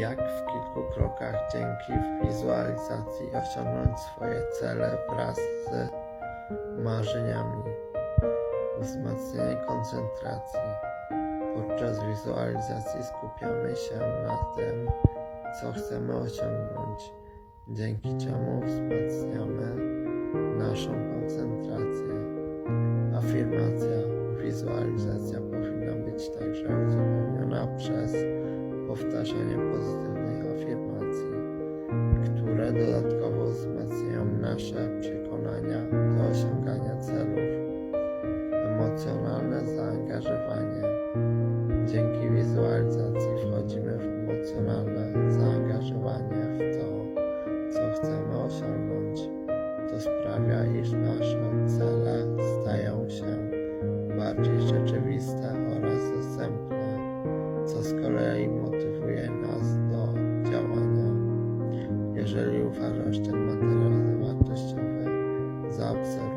jak w kilku krokach dzięki wizualizacji osiągnąć swoje cele wraz z marzeniami. Wzmacnianie koncentracji. Podczas wizualizacji skupiamy się na tym, co chcemy osiągnąć, dzięki czemu wzmacniamy naszą koncentrację. Afirmacja, wizualizacja powinna być powtarzanie pozytywnych afirmacji, które dodatkowo wzmacniają nasze przekonania do osiągania celów. Emocjonalne zaangażowanie. Dzięki wizualizacji wchodzimy w emocjonalne zaangażowanie w to, co chcemy osiągnąć. To sprawia, iż nasze cele stają się bardziej rzeczywiste oraz dostępne, co z kolei ufasz, oszczędz materiał, zobacz teściowy, zaobserwuj.